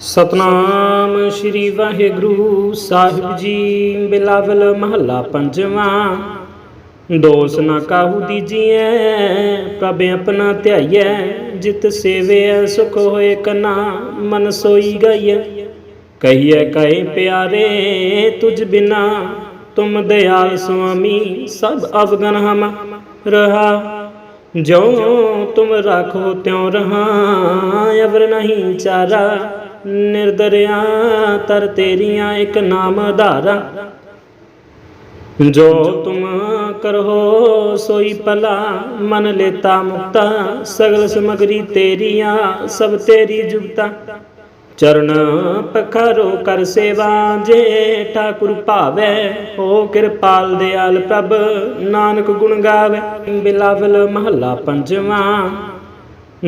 ਸਤਨਾਮ ਸ੍ਰੀ ਵਾਹਿਗੁਰੂ ਸਾਹਿਬ ਜੀ, ਬਿਲਾਵਲ ਮਹੱਲਾ ਪੰਜਵਾਂ। ਦੋਸ ਨਾ ਕਾਹੂ ਦੀਜੀਐ, ਪ੍ਰਭ ਆਪਣਾ ਧਿਆਈਐ, ਜਿਤ ਸੇਵਿਐ ਸੁਖ ਹੋਏ ਕਨਾ, ਮਨ ਸੋਈ ਗਈਐ। ਕਹੀਐ, ਕਹੇ ਪਿਆਰੇ, ਤੁਝ ਬਿਨਾ ਤੁਮ ਦਇਆਲ ਸੁਆਮੀ, ਸਭ ਅਵਗਨ ਹਮ ਰਹਾ। ਜੋ ਤੁਮ ਰੱਖੋ ਤਿਉ ਰਹਾ, ਅਵਰ ਨਹੀਂ ਚਾਰਾ। ਨਿਰਦਰਿਆ, ਤਰ ਤੇਰੀਆਂ ਇੱਕ ਨਾਮ ਆਧਾਰਾ ਜੋ ਤੁਮ ਕਰੋ ਸੋਈ ਭਲਾ, ਮਨ ਲੇਤਾ ਮੁਕਤਾ। ਸਗਲ ਸਮਗਰੀ ਤੇਰੀਆਂ, ਸਭ ਤੇਰੀ ਜੁਗਤਾ। ਚਰਨ ਪਖਰੋ ਕਰ ਸੇਵਾ, ਜੇ ਠਾਕੁਰ ਭਾਵੈ, ਹੋ ਕਿਰਪਾਲ ਦਿਆਲ ਪ੍ਰਭ, ਨਾਨਕ ਗੁਣ ਗਾਵੇ। ਬਿਲਾਵਲ ਮਹੱਲਾ ਪੰਜਵਾਂ।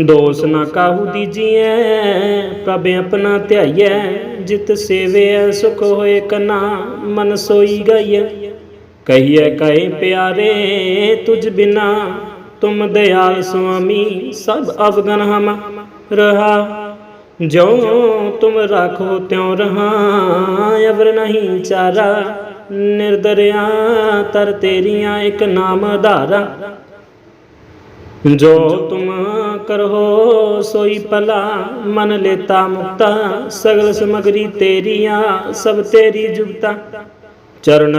ਦੋਸ ਨਾ ਕਾਹੂ ਦੀਜੀਐ, ਪ੍ਰਭ ਆਪਣਾ ਧਿਆਈਐ, ਜਿਤ ਸੇਵਿਐ, ਸੁਖ ਹੋਏ ਕਨਾ, ਮਨ ਸੋਈ ਗਈਐ। ਕਹੀਐ, ਕਹੇ ਪਿਆਰੇ, ਤੁਝ ਬਿਨਾ ਤੁਮ ਦਇਆਲ ਸੁਆਮੀ, ਸਭ ਅਵਗਨ ਹਮ ਰਹਾ। ਜੋ ਤੁਮ ਰਾਖੋ ਤਿਉ ਰਹਾ, ਅਵਰ ਨਹੀਂ ਚਾਰਾ। ਨਿਰਦਰਿਆ, ਤਰ ਤੇਰੀਆਂ ਇੱਕ ਨਾਮ ਆਧਾਰਾ ਜੋ ਤੁਮ ਕਰੋ, ਸੋਈ ਭਲਾ, ਮਨ ਲੇਤਾ ਮੁਕਤਾ, ਸਗਲ ਸਮਗਰੀ ਤੇਰੀਆਂ, ਸਭ ਤੇਰੀ ਜੁਗਤਾ। ਚਰਨ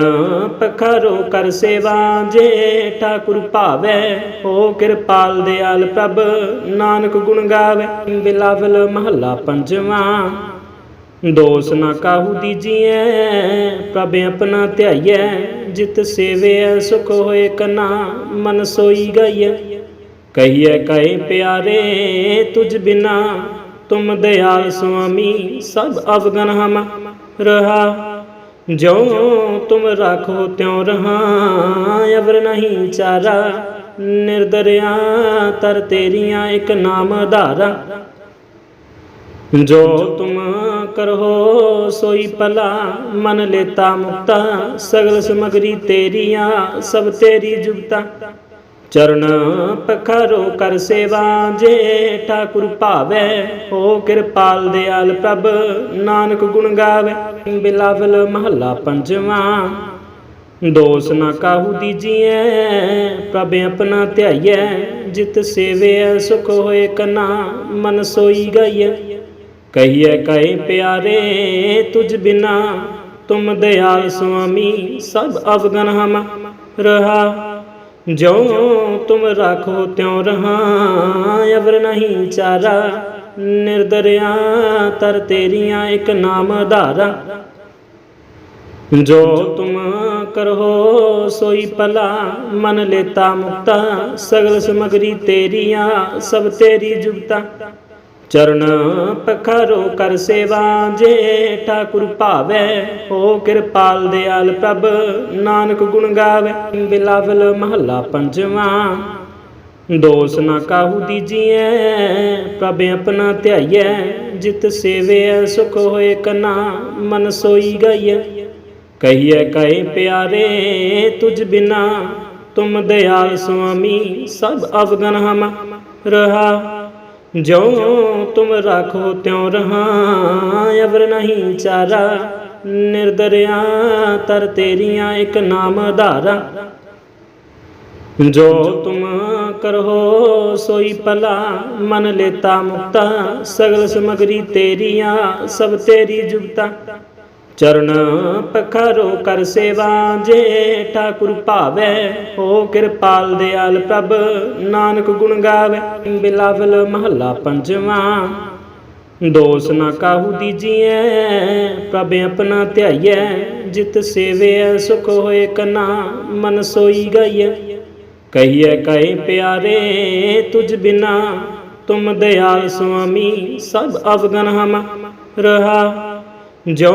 ਪਖਰੋ ਕਰ ਸੇਵਾ, ਜੇ ਠਾਕੁਰ ਭਾਵੈ, ਹੋ ਕਿਰਪਾਲ ਦਿਆਲ ਪ੍ਰਭ, ਨਾਨਕ ਗੁਣ ਗਾਵੇ। ਬਿਲਾਵਲ ਮਹੱਲਾ ਪੰਜਵਾਂ, ਦੋਸ ਨਾ ਕਾਹੂ ਦੀਜੀਐ, ਪ੍ਰਭ ਆਪਣਾ ਧਿਆਈਐ, ਜਿਤ ਸੇਵੇ ਸੁਖ ਹੋਏ ਕਨਾ, ਮਨ ਸੋਈ ਗਈਐ। ਕਹੀਐ ਕਹੇ ਪਿਆਰੇ, ਤੁਝ ਬਿਨਾ ਤੁਮ ਦਇਆਲ ਸੁਆਮੀ ਸਭ ਅਵਗਨ ਹਮ ਰਹਾ। ਜੋ ਤੁਮ ਰਾਖੋ ਤਿਉ ਰਹਾ, ਅਵਰ ਨਹੀਂ ਚਾਰਾ। ਨਿਰਦਰਿਆ ਤਰ ਤੇਰੀਆਂ ਇੱਕ ਨਾਮ ਧਾਰਾ। ਜੋ ਤੁਮ ਕਰੋ ਸੋਈ ਭਲਾ, ਮਨ ਲੇਤਾ ਮੁਕਤਾ। ਸਗਲ ਸਮਗਰੀ ਤੇਰੀਆਂ, ਸਭ ਤੇਰੀ ਜੁਗਤਾ। ਚਰਨ ਪਖਰੋ ਕਰ ਸੇਵਾ, ਜੇ ਠਾਕੁਰ ਭਾਵੈ, ਹੋ ਕਿਰਪਾਲ ਦਿਆਲ ਪ੍ਰਭ, ਨਾਨਕ ਗੁਣ ਗਾਵੇ। ਬਿਲਾਵਲ ਮਹੱਲਾ ਪੰਜਵਾਂ, ਦੋਸ ਨਾ ਕਾਹੂ ਦੀਜੀਐ, ਪ੍ਰਭ ਆਪਣਾ ਧਿਆਈਐ, ਜਿਤ ਸੇਵਿਐ ਸੁਖ ਹੋਏ ਕਨਾ, ਮਨ ਸੋਈ ਗਈਐ। ਕਹੀਐ, ਕਹੇ ਪਿਆਰੇ, ਤੁਝ ਬਿਨਾ ਤੁਮ ਦਇਆਲ ਸੁਆਮੀ, ਸਭ ਅਵਗਨ ਹਮ ਰਹਾ। ਜੋ ਤੁਮ ਰਾਖੋ ਤਿਉ ਰਹਾ, ਅਵਰ ਨਹੀਂ ਚਾਰਾ। ਨਿਰਦਰਿਆ ਤਰ ਤੇਰੀਆਂ ਇੱਕ ਨਾਮ ਆਧਾਰਾ ਜੋ ਤੁਮ ਕਰੋ ਸੋਈ ਭਲਾ, ਮਨ ਲੇਤਾ ਮੁਕਤਾ। ਸਗਲ ਸਮਗਰੀ ਤੇਰੀਆਂ, ਸਭ ਤੇਰੀ ਜੁਗਤਾ। ਚਰਨ ਪਖਰੋ ਕਰ ਸੇਵਾ, ਜੇ ਠਾਕੁਰ ਭਾਵੈ, ਹੋ ਕਿਰਪਾਲ ਦਿਆਲ ਪ੍ਰਭ, ਨਾਨਕ ਗੁਣ ਗਾਵੇ। ਬਿਲਾਵਲ ਮਹੱਲਾ ਪੰਜਵਾਂ, ਦੋਸ ਨਾ ਕਾਹੂ ਦੀਜੀਐ, ਪ੍ਰਭ ਆਪਣਾ ਧਿਆਈਐ, ਜਿਤ ਸੇਵੈ, ਸੁਖ ਹੋਏ ਕਨਾ, ਮਨ ਸੋਈ ਗਈਐ। ਕਹੀਐ, ਕਹੇ ਪਿਆਰੇ, ਤੁਝ ਬਿਨਾ ਤੁਮ ਦਇਆਲ ਸੁਆਮੀ, ਸਭ ਅਵਗਨ ਹਮ ਰਹਾ। ਜੋ ਤੁਮ ਰਾਖੋ ਤਿਉ ਰਹਾ, ਅਵਰ ਨਹੀਂ ਚਾਰਾ। ਨਿਰਦਰਿਆ ਤਰ ਤੇਰੀਆਂ ਇੱਕ ਨਾਮ ਆਧਾਰਾ ਜੋ ਤੁਮ ਕਰੋ ਸੋਈ ਭਲਾ, ਮਨ ਲੇਤਾ ਮੁਕਤਾ। ਸਗਲ ਸਮਗਰੀ ਤੇਰੀਆਂ, ਸਭ ਤੇਰੀ ਜੁਗਤਾ। ਚਰਨ ਪਖਰੋ ਕਰ ਸੇਵਾ, ਜੇ ਠਾਕੁਰ ਭਾਵੈ, ਹੋ ਕਿਰਪਾਲ ਦਿਆਲ ਪ੍ਰਭ, ਨਾਨਕ ਗੁਣ ਗਾਵੇ। ਬਿਲਾਵਲ ਮਹੱਲਾ ਪੰਜਵਾਂ, ਦੋਸ ਨਾ ਕਾਹੂ ਦੀਜੀਐ, ਪ੍ਰਭ ਆਪਣਾ ਧਿਆਈਐ, ਜਿਤ ਸੇਵੈ ਸੁਖ ਹੋਏ ਕਨਾ, ਮਨ ਸੋਈ ਗਈਐ। ਕਹੀਐ, ਕਹੇ ਪਿਆਰੇ, ਤੁਝ ਬਿਨਾ ਤੁਮ ਦਇਆਲ ਸੁਆਮੀ, ਸਭ ਅਵਗਨ ਹਮ ਰਹਾ। ਜੋ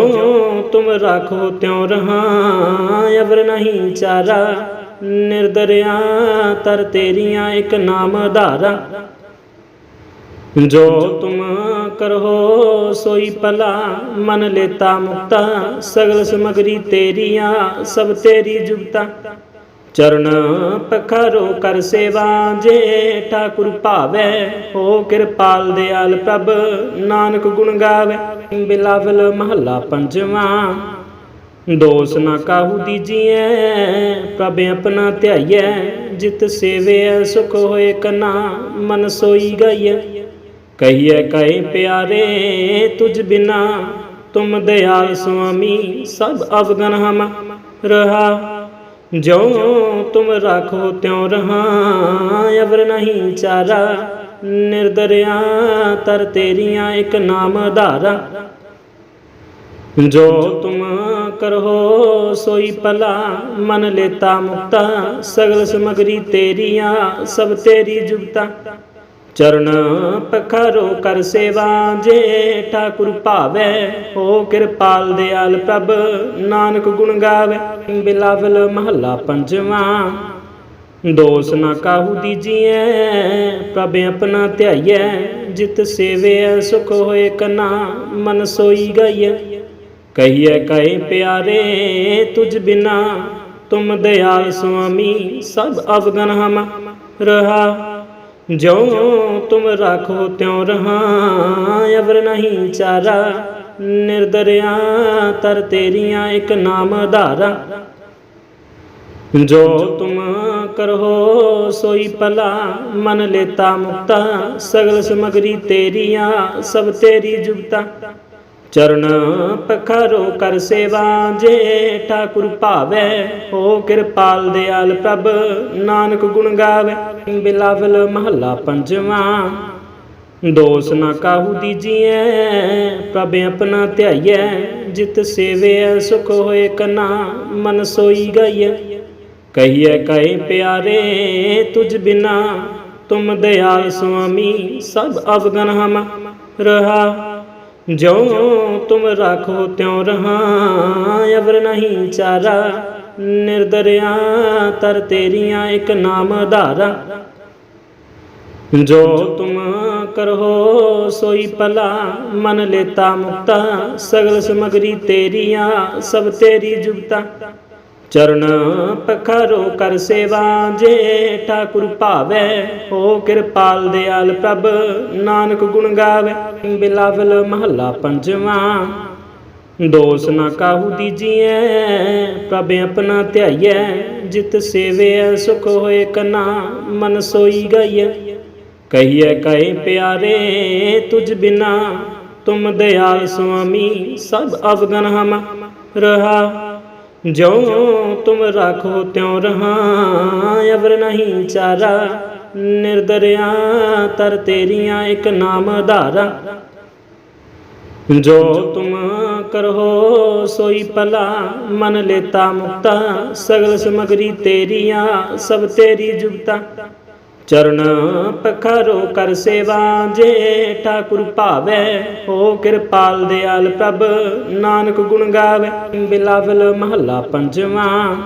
ਤੁਮ ਰਾਖੋ ਤਿਉ ਰਹਾ, ਅਵਰ ਨਹੀਂ ਚਾਰਾ। ਨਿਰਦਰਿਆ ਤਰ ਤੇਰੀਆਂ ਇੱਕ ਨਾਮ ਧਾਰਾ। ਜੋ ਤੁਮ ਕਰੋ, ਸੋਈ ਭਲਾ, ਮਨ ਲੇਤਾ ਮੁਕਤਾ। ਸਗਲ ਸਮਗਰੀ ਤੇਰੀਆਂ, ਸਭ ਤੇਰੀ ਜੁਗਤਾ। ਚਰਨ ਪਖਰੋ ਕਰ ਸੇਵਾ, ਜੇ ਠਾਕੁਰ ਭਾਵੈ, ਹੋ ਕਿਰਪਾਲ ਦਿਆਲ ਪ੍ਰਭ, ਨਾਨਕ ਗੁਣ ਗਾਵੇ। ਬਿਲਾਵਲ ਮਹੱਲਾ ਪੰਜਵਾਂ, ਦੋਸ ਨਾ ਕਾਹੂ ਦੀਜੀਐ, ਪ੍ਰਭ ਆਪਣਾ ਧਿਆਈਐ, ਜਿਤ ਸੇਵਿਐ ਸੁਖ ਹੋਏ ਕਨਾ, ਮਨ ਸੋਈ ਗਈਐ। ਕਹੀਐ, ਕਹੇ ਪਿਆਰੇ, ਤੁਝ ਬਿਨਾ ਤੁਮ ਦਇਆਲ ਸੁਆਮੀ, ਸਭ ਅਵਗਨ ਹਮ ਰਹਾ। ਜੋ ਤੁਮ ਰਾਖੋ ਤਿਉ ਰਹਾ, ਅਵਰ ਨਹੀਂ ਚਾਰਾ। ਨਿਰਦਰਿਆ ਤਰ ਤੇਰੀਆਂ ਇੱਕ ਨਾਮ ਧਾਰਾ। ਜੋ ਤੁਮ ਕਰੋ ਸੋਈ ਭਲਾ, ਮਨ ਲੇਤਾ ਮੁਕਤਾ। ਸਗਲ ਸਮਗਰੀ ਤੇਰੀਆਂ, ਸਭ ਤੇਰੀ ਜੁਗਤਾ। ਚਰਨ ਪਖਰੋ ਕਰ ਸੇਵਾ, ਜੇ ਠਾਕੁਰ ਭਾਵੈ, ਹੋ ਕਿਰਪਾਲ ਦਿਆਲ ਪ੍ਰਭ, ਨਾਨਕ ਗੁਣ ਗਾਵੇ। ਬਿਲਾਵਲ ਮਹੱਲਾ ਪੰਜਵਾਂ, ਦੋਸ ਨਾ ਕਾਹੂ ਦੀਜੀਐ ਪ੍ਰਭ ਆਪਣਾ ਧਿਆਈਐ, ਜਿਤ ਸੇਵੈ, ਸੁਖ ਹੋਏ ਕਨਾ, ਮਨ ਸੋਈ ਗਈਐ। ਕਹੀਐ, ਕਹੇ ਪਿਆਰੇ, ਤੁਝ ਬਿਨਾ ਤੁਮ ਦਇਆਲ ਸੁਆਮੀ, ਸਭ ਅਵਗਨ ਹਮ ਰਹਾ। ਜੋ ਤੁਮ ਰਾਖੋ ਤਿਉ ਰਹਾ, ਅਵਰ ਨਹੀਂ ਚਾਰਾ। ਨਿਰਦਰਿਆ ਤਰ ਤੇਰੀਆਂ ਇੱਕ ਨਾਮ ਆਧਾਰਾ ਜੋ ਤੁਮ ਕਰੋ ਸੋਈ ਭਲਾ, ਮਨ ਲੇਤਾ ਮੁਕਤਾ। ਸਗਲ ਸਮਗਰੀ ਤੇਰੀਆਂ, ਸਭ ਤੇਰੀ ਜੁਗਤਾ। ਚਰਨ ਪਖਰੋ ਕਰ ਸੇਵਾ, ਜੇ ਠਾਕੁਰ ਭਾਵੈ, ਹੋ ਕਿਰਪਾਲ ਦਿਆਲ ਪ੍ਰਭ, ਨਾਨਕ ਗੁਣ ਗਾਵੇ। ਬਿਲਾਵਲ ਮਹੱਲਾ ਪੰਜਵਾਂ, ਦੋਸ ਨਾ ਕਾਹੂ ਦੀਜੀਐ, ਪ੍ਰਭ ਆਪਣਾ ਧਿਆਈਐ, ਜਿਤ ਸੇਵਿਐ, ਸੁਖ ਹੋਏ ਕਨਾ, ਮਨ ਸੋਈ ਗਈਐ। ਕਹੀਐ, ਕਹੇ ਪਿਆਰੇ, ਤੁਝ ਬਿਨਾ ਤੁਮ ਦਇਆਲ ਸੁਆਮੀ, ਸਭ ਅਵਗਨ ਹਮ ਰਹਾ। ਜੋ ਤੁਮ ਰਾਖੋ ਤਿਉ ਰਹਾ, ਅਵਰ ਨਹੀਂ ਚਾਰਾ। ਨਿਰਦਰਿਆ ਤਰ ਤੇਰੀਆਂ ਇੱਕ ਨਾਮ ਆਧਾਰਾ ਜੋ ਤੁਮ ਕਰੋ ਸੋਈ ਭਲਾ, ਮਨ ਲੇਤਾ ਮੁਕਤਾ। ਸਗਲ ਸਮਗਰੀ ਤੇਰੀਆਂ, ਸਭ ਤੇਰੀ ਜੁਗਤਾ। ਚਰਨ ਪਖਰੋ ਕਰ ਸੇਵਾ, ਜੇ ਠਾਕੁਰ ਭਾਵੈ, ਹੋ ਕਿਰਪਾਲ ਦਿਆਲ ਪ੍ਰਭ, ਨਾਨਕ ਗੁਣ ਗਾਵੇ। ਬਿਲਾਵਲ ਮਹੱਲਾ ਪੰਜਵਾਂ, ਦੋਸ ਨਾ ਕਾਹੂ ਦੀਜੀਐ, ਪ੍ਰਭ ਆਪਣਾ ਧਿਆਈਐ, ਜਿਤ ਸੇਵਿਐ, ਸੁਖ ਹੋਏ ਕਨਾ, ਮਨ ਸੋਈ ਗਈਐ। ਕਹੀਐ, ਕਹੇ ਪਿਆਰੇ, ਤੁਝ ਬਿਨਾ ਤੁਮ ਦਇਆਲ ਸੁਆਮੀ, ਸਭ ਅਵਗਨ ਹਮ ਰਹਾ। ਜੋ ਤੁਮ ਰਾਖੋ ਤਿਉ ਰਹਾ, ਅਵਰ ਨਹੀਂ ਚਾਰਾ। ਨਿਰਦਰਿਆ ਤਰ ਤੇਰੀਆਂ ਇੱਕ ਨਾਮ ਆਧਾਰਾ ਜੋ ਤੁਮ ਕਰੋ ਸੋਈ ਭਲਾ, ਮਨ ਲੇਤਾ ਮੁਕਤਾ। ਸਗਲ ਸਮਗਰੀ ਤੇਰੀਆਂ, ਸਭ ਤੇਰੀ ਜੁਗਤਾ। ਚਰਨ ਪਖਰੋ ਕਰ ਸੇਵਾ, ਜੇ ਠਾਕੁਰ ਭਾਵੈ, ਹੋ ਕਿਰਪਾਲ ਦਿਆਲ ਪ੍ਰਭ, ਨਾਨਕ ਗੁਣ ਗਾਵੇ। ਬਿਲਾਵਲ ਮਹੱਲਾ ਪੰਜਵਾਂ,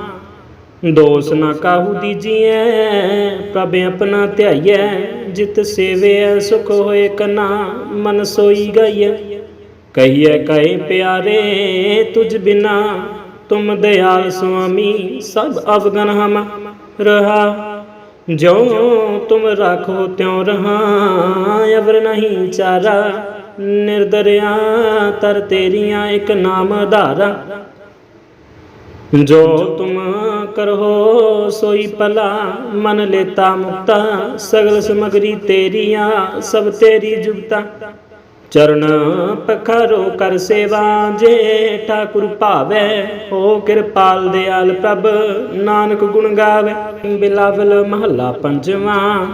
ਦੋਸ ਨਾ ਕਾਹੂ ਦੀਜੀਐ, ਪ੍ਰਭ ਆਪਣਾ ਧਿਆਈਐ, ਜਿਤ ਸੇਵਿਐ ਸੁਖ ਹੋਏ ਕਨਾ, ਮਨ ਸੋਈ ਗਈਐ। ਕਹੀਐ, ਕਹੇ ਪਿਆਰੇ, ਤੁਝ ਬਿਨਾ ਤੁਮ ਦਇਆਲ ਸੁਆਮੀ, ਸਭ ਅਵਗਨ ਹਮ ਰਹਾ। ਜੋ ਤੁਮ ਰਾਖੋ ਤਿਉ ਰਹਾ, ਅਵਰ ਨਹੀਂ ਚਾਰਾ। ਨਿਰਦਰਿਆ ਤਰ ਤੇਰੀਆਂ ਇੱਕ ਨਾਮ ਧਾਰਾ। ਜੋ ਤੁਮ ਕਰੋ ਸੋਈ ਭਲਾ, ਮਨ ਲੇਤਾ ਮੁਕਤਾ। ਸਗਲ ਸਮਗਰੀ ਤੇਰੀਆਂ, ਸਭ ਤੇਰੀ ਜੁਗਤਾ। ਚਰਨ ਪਖਰੋ ਕਰ ਸੇਵਾ, ਜੇ ਠਾਕੁਰ ਭਾਵੈ, ਹੋ ਕਿਰਪਾਲ ਦਿਆਲ ਪ੍ਰਭ, ਨਾਨਕ ਗੁਣ ਗਾਵੇ। ਬਿਲਾਵਲ ਮਹੱਲਾ ਪੰਜਵਾਂ,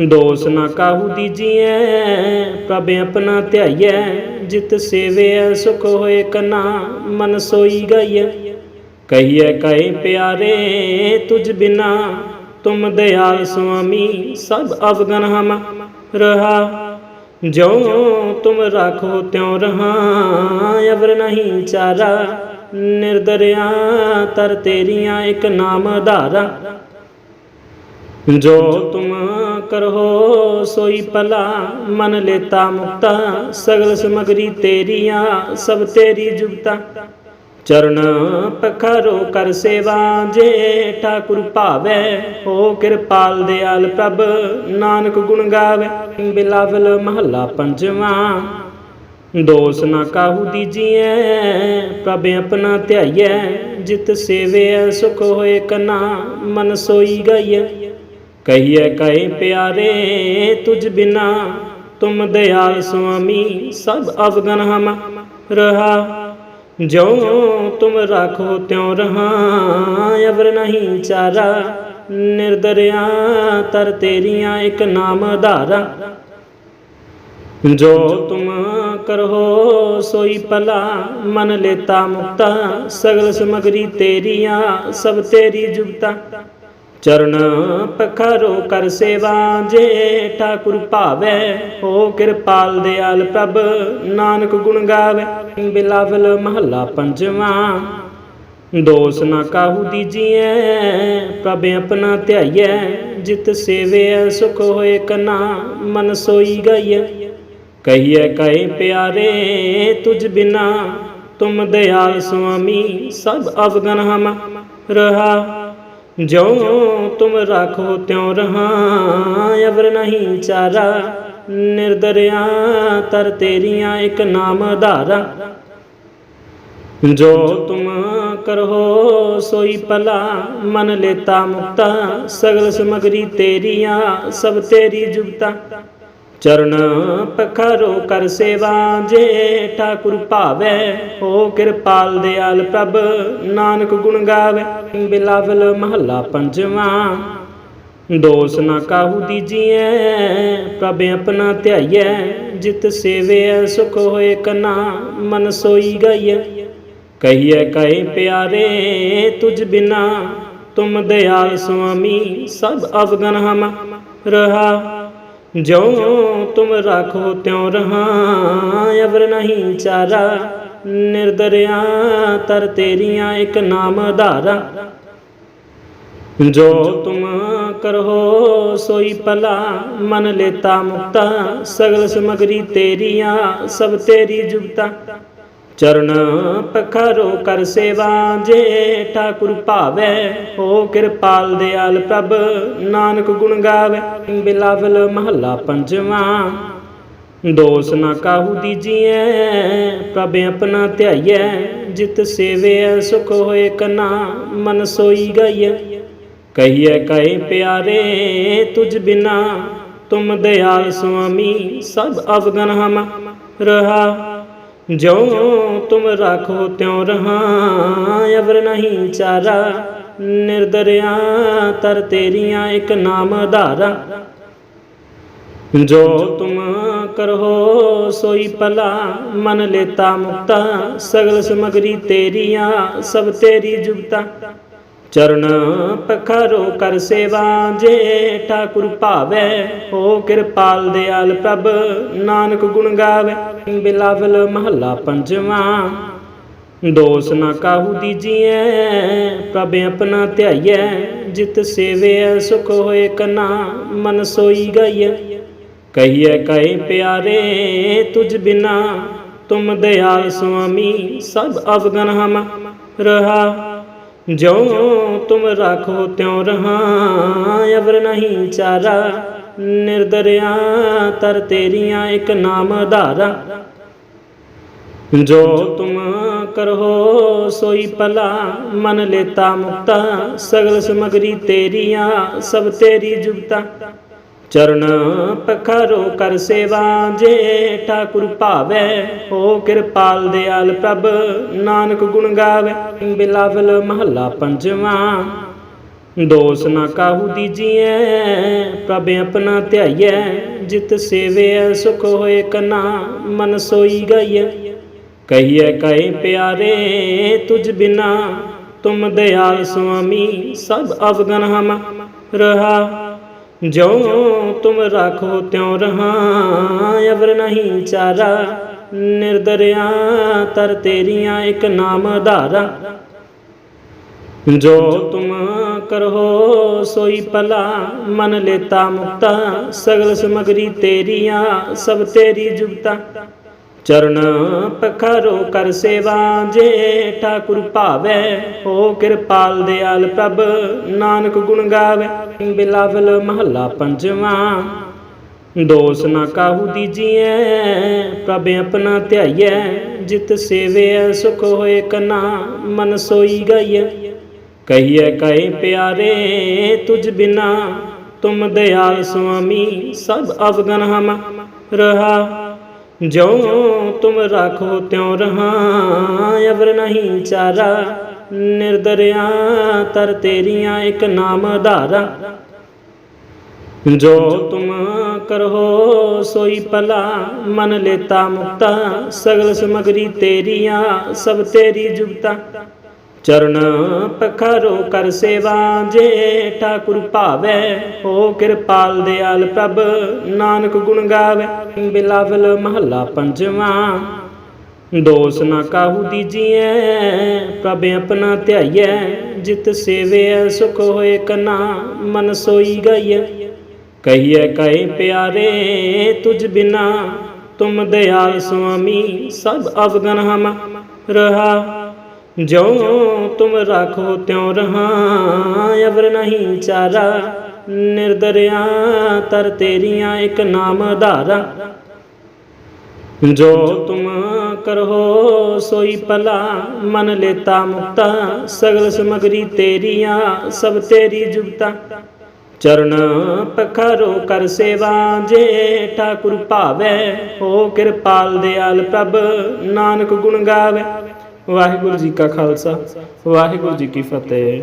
ਦੋਸ ਨਾ ਕਾਹੂ ਦੀਜੀਐ, ਪ੍ਰਭ ਆਪਣਾ ਧਿਆਈਐ, ਜਿਤ ਸੇਵਿਐ ਸੁਖ ਹੋਏ ਕਨਾ, ਮਨ ਸੋਈ ਗਈਐ। ਕਹੀਐ, ਕਹੇ ਪਿਆਰੇ, ਤੁਝ ਬਿਨਾ ਤੁਮ ਦਇਆਲ ਸੁਆਮੀ, ਸਭ ਅਵਗਨ ਹਮ ਰਹਾ। ਜੋ ਤੁਮ ਰਾਖੋ ਤਿਉ ਰਹਾ, ਅਵਰ ਨਹੀਂ ਚਾਰਾ। ਨਿਰਦਰਿਆ ਤਰ ਤੇਰੀਆਂ ਇੱਕ ਨਾਮ ਆਧਾਰਾ ਜੋ ਤੁਮ ਕਰੋ ਸੋਈ ਭਲਾ, ਮਨ ਲੇਤਾ ਮੁਕਤਾ। ਸਗਲ ਸਮਗਰੀ ਤੇਰੀਆਂ, ਸਭ ਤੇਰੀ ਜੁਗਤਾ। ਚਰਨ ਪਖਰੋ ਕਰ ਸੇਵਾ, ਜੇ ਠਾਕੁਰ ਭਾਵੈ, ਹੋ ਕਿਰਪਾਲ ਦਿਆਲ ਪ੍ਰਭ, ਨਾਨਕ ਗੁਣ ਗਾਵੇ। ਬਿਲਾਵਲ ਮਹੱਲਾ ਪੰਜਵਾਂ, ਦੋਸ ਨਾ ਕਾਹੂ ਦੀਜੀਐ, ਪ੍ਰਭ ਆਪਣਾ ਧਿਆਈਐ, ਜਿਤ ਸੇਵਿਐ, ਸੁਖ ਹੋਏ ਕਨਾ, ਮਨ ਸੋਈ ਗਈਐ। ਕਹੀਐ, ਕਹੇ ਪਿਆਰੇ, ਤੁਝ ਬਿਨਾ ਤੁਮ ਦਇਆਲ ਸੁਆਮੀ, ਸਭ ਅਵਗਨ ਹਮ ਰਹਾ। ਜੋ ਤੁਮ ਰਾਖੋ ਤਿਉ ਰਹਾ, ਅਵਰ ਨਹੀਂ ਚਾਰਾ। ਨਿਰਦਰਿਆ ਤਰ ਤੇਰੀਆਂ ਇੱਕ ਨਾਮ ਧਾਰਾ। ਜੋ ਤੁਮ ਕਰੋ ਸੋਈ ਭਲਾ, ਮਨ ਲੇਤਾ ਮੁਕਤਾ। ਸਗਲ ਸਮਗਰੀ ਤੇਰੀਆਂ, ਸਭ ਤੇਰੀ ਜੁਗਤਾ। ਚਰਨ ਪਖਰੋ ਕਰ ਸੇਵਾ, ਜੇ ਠਾਕੁਰ ਭਾਵੈ, ਹੋ ਕਿਰਪਾਲ ਦਿਆਲ ਪ੍ਰਭ, ਨਾਨਕ ਗੁਣ ਗਾਵੇ। ਬਿਲਾਵਲ ਮਹੱਲਾ ਪੰਜਵਾਂ, ਦੋਸ ਨਾ ਕਾਹੂ ਦੀਜੀਐ, ਪ੍ਰਭ ਆਪਣਾ ਧਿਆਈਐ, ਜਿਤ ਸੇਵਿਐ, ਸੁਖ ਹੋਏ ਕਨਾ, ਮਨ ਸੋਈ ਗਈਐ। ਕਹੀਐ, ਕਹੇ ਪਿਆਰੇ, ਤੁਝ ਬਿਨਾ ਤੁਮ ਦਇਆਲ ਸੁਆਮੀ, ਸਭ ਅਵਗਨ ਹਮ ਰਹਾ। ਜੋ ਤੁਮ ਰਾਖੋ ਤਿਉ ਰਹਾ, ਅਵਰ ਨਹੀਂ ਚਾਰਾ। ਨਿਰਦਰਿਆ ਤਰ ਤੇਰੀਆਂ ਇੱਕ ਨਾਮ ਧਾਰਾ। ਜੋ ਤੁਮ ਕਰੋ ਸੋਈ ਭਲਾ, ਮਨ ਲੇਤਾ ਮੁਕਤਾ। ਸਗਲ ਸਮਗਰੀ ਤੇਰੀਆਂ, ਸਭ ਤੇਰੀ ਜੁਗਤਾ। ਚਰਨ ਪਖਰੋ ਕਰ ਸੇਵਾ, ਜੇ ਠਾਕੁਰ ਭਾਵੈ, ਹੋ ਕਿਰਪਾਲ ਦਿਆਲ ਪ੍ਰਭ, ਨਾਨਕ ਗੁਣ ਗਾਵੇ। ਬਿਲਾਵਲ ਮਹੱਲਾ ਪੰਜਵਾਂ, ਦੋਸ ਨਾ ਕਾਹੂ ਦੀਜੀਐ, ਪ੍ਰਭ ਆਪਣਾ ਧਿਆਈਐ, ਜਿਤ ਸੇਵਿਐ ਸੁਖ ਹੋਏ ਕਨਾ, ਮਨ ਸੋਈ ਗਈਐ। ਕਹੀਐ, ਕਹੇ ਪਿਆਰੇ, ਤੁਝ ਬਿਨਾ ਤੁਮ ਦਇਆਲ ਸੁਆਮੀ, ਸਭ ਅਵਗਨ ਹਮ ਰਹਾ। ਜੋ ਤੁਮ ਰਾਖੋ ਤਿਉ ਰਹਾ, ਅਵਰ ਨਹੀਂ ਚਾਰਾ। ਨਿਰਦਰਿਆ ਤਰ ਤੇਰੀਆਂ ਇੱਕ ਨਾਮ ਧਾਰਾ। ਜੋ ਤੁਮ ਕਰੋ ਸੋਈ ਭਲਾ, ਮਨ ਲੇਤਾ ਮੁਕਤਾ। ਸਗਲ ਸਮਗਰੀ ਤੇਰੀਆਂ, ਸਭ ਤੇਰੀ ਜੁਗਤਾ। ਚਰਨ ਪਖਰੋ ਕਰ ਸੇਵਾ, ਜੇ ਠਾਕੁਰ ਭਾਵੈ, ਹੋ ਕਿਰਪਾਲ ਦਿਆਲ ਪ੍ਰਭ, ਨਾਨਕ ਗੁਣ ਗਾਵੇ। ਬਿਲਾਵਲ ਮਹੱਲਾ ਪੰਜਵਾਂ, ਦੋਸ ਨਾ ਕਾਹੂ ਦੀਜੀਐ, ਪ੍ਰਭ ਆਪਣਾ ਧਿਆਈਐ, ਜਿਤ ਸੇਵਿਐ, ਸੁਖ ਹੋਏ ਕਨਾ, ਮਨ ਸੋਈ ਗਈਐ। ਕਹੀਐ, ਕਹੇ ਪਿਆਰੇ, ਤੁਝ ਬਿਨਾ ਤੁਮ ਦਇਆਲ ਸੁਆਮੀ, ਸਭ ਅਵਗਨ ਹਮ ਰਹਾ। ਜੋ ਤੁਮ ਰਾਖੋ ਤਿਉ ਰਹਾ, ਅਵਰ ਨਹੀਂ ਚਾਰਾ। ਨਿਰਦਰਿਆ ਤਰ ਤੇਰੀਆਂ ਇੱਕ ਨਾਮ ਧਾਰਾ। ਜੋ ਤੁਮ ਕਰੋ ਸੋਈ ਭਲਾ, ਮਨ ਲੇਤਾ ਮੁਕਤਾ। ਸਗਲ ਸਮਗਰੀ ਤੇਰੀਆਂ, ਸਭ ਤੇਰੀ ਜੁਗਤਾ। ਚਰਨ ਪਖਰੋ ਕਰ ਸੇਵਾ, ਜੇ ਠਾਕੁਰ ਭਾਵੈ, ਹੋ ਕਿਰਪਾਲ ਦਿਆਲ ਪ੍ਰਭ, ਨਾਨਕ ਗੁਣ ਗਾਵੇ। ਬਿਲਾਵਲ ਮਹੱਲਾ ਪੰਜਵਾਂ, ਦੋਸ ਨਾ ਕਾਹੂ ਦੀਜੀਐ, ਪ੍ਰਭ ਆਪਣਾ ਧਿਆਈਐ, ਜਿਤ ਸੇਵਿਐ, ਸੁਖ ਹੋਏ ਕਨਾ, ਮਨ ਸੋਈ ਗਈਐ। ਕਹੀਐ, ਕਹੇ ਪਿਆਰੇ, ਤੁਝ ਬਿਨਾ ਤੁਮ ਦਇਆਲ ਸੁਆਮੀ, ਸਭ ਅਵਗਨ ਹਮ ਰਹਾ। ਜੋ ਤੁਮ ਰਾਖੋ ਤਿਉ ਰਹਾ, ਅਵਰ ਨਹੀਂ ਚਾਰਾ। ਨਿਰਦਰਿਆ ਤਰ ਤੇਰੀਆਂ ਇੱਕ ਨਾਮ ਧਾਰਾ। ਜੋ ਤੁਮ ਕਰੋ ਸੋਈ ਭਲਾ, ਮਨ ਲੇਤਾ ਮੁਕਤਾ। ਸਗਲ ਸਮਗਰੀ ਤੇਰੀਆਂ, ਸਭ ਤੇਰੀ ਜੁਗਤਾ। ਚਰਨ ਪਖਰੋ ਕਰ ਸੇਵਾ, ਜੇ ਠਾਕੁਰ ਭਾਵੈ, ਹੋ ਕਿਰਪਾਲ ਦਿਆਲ ਪ੍ਰਭ, ਨਾਨਕ ਗੁਣ ਗਾਵੇ। ਬਿਲਾਵਲ ਮਹੱਲਾ ਪੰਜਵਾਂ, ਦੋਸ ਨਾ ਕਾਹੂ ਦੀਜੀਐ ਪ੍ਰਭ ਆਪਣਾ ਧਿਆਈਐ, ਜਿਤ ਸੇਵੈ, ਸੁਖ ਹੋਏ ਕਨਾ, ਮਨ ਸੋਈ ਗਈਐ। ਕਹੀਐ, ਕਹੇ ਪਿਆਰੇ, ਤੁਝ ਬਿਨਾ ਤੁਮ ਦਇਆਲ ਸੁਆਮੀ, ਸਭ ਅਵਗਨ ਹਮ ਰਹਾ। ਜੋ ਤੁਮ ਰਾਖੋ ਤਿਉ ਰਹਾ, ਅਵਰ ਨਹੀਂ ਚਾਰਾ। ਨਿਰਦਰਿਆ ਤਰ ਤੇਰੀਆਂ ਇੱਕ ਨਾਮ ਧਾਰਾ। ਜੋ ਤੁਮ ਕਰੋ ਸੋਈ ਭਲਾ, ਮਨ ਲੇਤਾ ਮੁਕਤਾ। ਸਗਲ ਸਮਗਰੀ ਤੇਰੀਆਂ, ਸਭ ਤੇਰੀ ਜੁਗਤਾ। ਚਰਨ ਪਖਾਰੋ ਕਰ ਸੇਵਾ, ਜੇ ਠਾਕੁਰ ਭਾਵੈ, ਹੋ ਕਿਰਪਾਲ ਦਿਆਲ ਪ੍ਰਭ, ਨਾਨਕ ਗੁਣ ਗਾਵੇ। ਬਿਲਾਵਲ ਮਹੱਲਾ ਪੰਜਵਾਂ, ਦੋਸ ਨਾ ਕਾਹੂ ਦੀਜੀਐ, ਪ੍ਰਭ ਆਪਣਾ ਧਿਆਈਐ, ਜਿਤ ਸੇਵੈ, ਸੁਖ ਹੋਏ ਕਨਾ, ਮਨ ਸੋਈ ਗਈਐ। ਕਹੀਐ, ਕਹੇ ਪਿਆਰੇ, ਤੁਝ ਬਿਨਾ ਤੁਮ ਦਇਆਲ ਸੁਆਮੀ, ਸਭ ਅਵਗਨ ਹਮ ਰਹਾ। ਜੋ ਤੁਮ ਰਾਖੋ ਤਿਉ ਰਹਾ, ਅਵਰ ਨਹੀਂ ਚਾਰਾ। ਨਿਰਦਰਿਆ ਤਰ ਤੇਰੀਆਂ ਇੱਕ ਨਾਮ ਆਧਾਰਾ ਜੋ ਤੁਮ ਕਰੋ ਸੋਈ ਭਲਾ, ਮਨ ਲੇਤਾ ਮੁਕਤਾ। ਸਗਲ ਸਮਗਰੀ ਤੇਰੀਆਂ, ਸਭ ਤੇਰੀ ਜੁਗਤਾ। ਚਰਨ ਪਖਾਰੋ ਕਰ ਸੇਵਾ, ਜੇ ਠਾਕੁਰ ਭਾਵੈ, ਹੋ ਕਿਰਪਾਲ ਦਿਆਲ ਪ੍ਰਭ, ਨਾਨਕ ਗੁਣ ਗਾਵੇ। ਬਿਲਾਵਲ ਮਹੱਲਾ ਪੰਜਵਾਂ। ਦੋਸ ਨਾ ਕਾਹੂ ਦੀਜੀਐ ਪ੍ਰਭ ਆਪਣਾ ਧਿਆਈਐ, ਜਿਤ ਸੇਵਿਐ, ਸੁਖ ਹੋਏ ਕਨਾ, ਮਨ ਸੋਈ ਗਈਐ। ਕਹੀਐ, ਕਹੇ ਪਿਆਰੇ, ਤੁਝ ਬਿਨਾ ਤੁਮ ਦਇਆਲ ਸੁਆਮੀ, ਸਭ ਅਵਗਨ ਹਮ ਰਹਾ। ਜੋ ਤੁਮ ਰਾਖੋ ਤਿਉ ਰਹਾ, ਅਵਰ ਨਹੀਂ ਚਾਰਾ। ਨਿਰਦਰਿਆ, ਤਰ ਤੇਰੀਆਂ ਇੱਕ ਨਾਮ ਆਧਾਰਾ ਜੋ ਤੁਮ ਕਰੋ ਸੋਈ ਭਲਾ, ਮਨ ਲੇਤਾ ਮੁਕਤਾ। ਸਗਲ ਸਮਗਰੀ ਤੇਰੀਆਂ, ਸਭ ਤੇਰੀ ਜੁਗਤਾ। ਚਰਨ ਪਖਾਰੋ ਕਰ ਸੇਵਾ, ਜੇ ਠਾਕੁਰ ਭਾਵੈ, ਹੋ ਕਿਰਪਾਲ ਦਿਆਲ ਪ੍ਰਭ, ਨਾਨਕ ਗੁਣ ਗਾਵੇ। ਵਾਹਿਗੁਰੂ ਜੀ ਕਾ ਖਾਲਸਾ, ਵਾਹਿਗੁਰੂ ਜੀ ਕੀ ਫਤਿਹ।